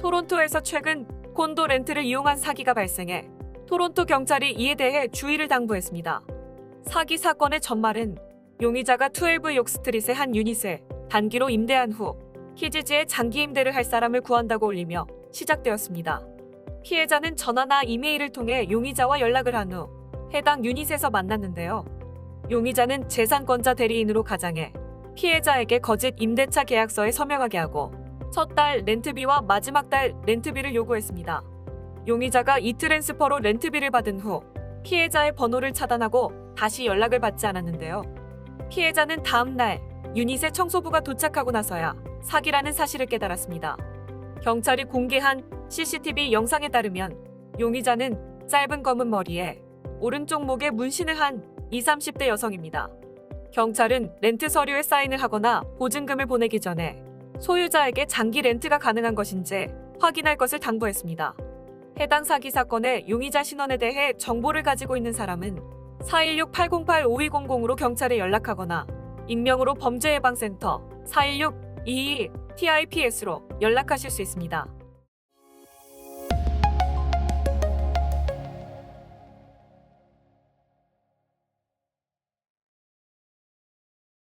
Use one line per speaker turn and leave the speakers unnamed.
토론토에서 최근 콘도 렌트를 이용한 사기가 발생해 토론토 경찰이 이에 대해 주의를 당부했습니다. 사기 사건의 전말은 용의자가 12 욕스트릿의 한 유닛에 단기로 임대한 후 키즈즈에 장기 임대를 할 사람을 구한다고 올리며 시작되었습니다. 피해자는 전화나 이메일을 통해 용의자와 연락을 한 후 해당 유닛에서 만났는데요. 용의자는 재산권자 대리인으로 가장해 피해자에게 거짓 임대차 계약서에 서명하게 하고 첫 달 렌트비와 마지막 달 렌트비를 요구했습니다. 용의자가 이 트랜스퍼로 렌트비를 받은 후 피해자의 번호를 차단하고 다시 연락을 받지 않았는데요. 피해자는 다음 날 유닛에 청소부가 도착하고 나서야 사기라는 사실을 깨달았습니다. 경찰이 공개한 CCTV 영상에 따르면 용의자는 짧은 검은 머리에 오른쪽 목에 문신을 한 20, 30대 여성입니다. 경찰은 렌트 서류에 사인을 하거나 보증금을 보내기 전에 소유자에게 장기 렌트가 가능한 것인지 확인할 것을 당부했습니다. 해당 사기 사건의 용의자 신원에 대해 정보를 가지고 있는 사람은 416-808-5200으로 경찰에 연락하거나 익명으로 범죄예방센터 416-22-TIPS로 연락하실 수 있습니다.